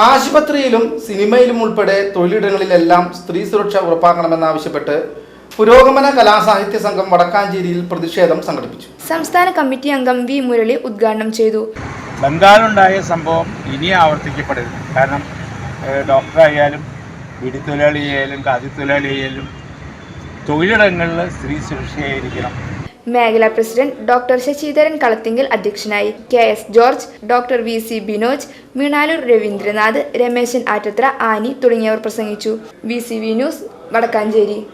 ആശുപത്രിയിലും സിനിമയിലും ഉൾപ്പെടെ തൊഴിലിടങ്ങളിലെല്ലാം സ്ത്രീ സുരക്ഷ ഉറപ്പാക്കണമെന്നാവശ്യപ്പെട്ട് പുരോഗമന കലാസാഹിത്യ സംഘം വടക്കാഞ്ചേരിയിൽ പ്രതിഷേധം സംഘടിപ്പിച്ചു. സംസ്ഥാന കമ്മിറ്റി അംഗം വി മുരളി ഉദ്ഘാടനം ചെയ്തു. ബംഗാളുണ്ടായ സംഭവം ഇനി ആവർത്തിക്കപ്പെടരുത്. കാരണം ഡോക്ടറായാലും പിടിത്തൊഴിലാളിയായാലും കാതിത്തൊഴിലാളിയായാലും തൊഴിലിടങ്ങളിൽ സ്ത്രീ സുരക്ഷയായിരിക്കണം. മേഖലാ പ്രസിഡന്റ് ഡോക്ടർ ശശിധരൻ കളത്തിങ്കൽ അധ്യക്ഷനായി. K S George doctor V C Binoj Meenalur Raveendranath Rameshan Attathra Annie തുടങ്ങിയവർ പ്രസംഗിച്ചു. V C V news Vadakkancherry.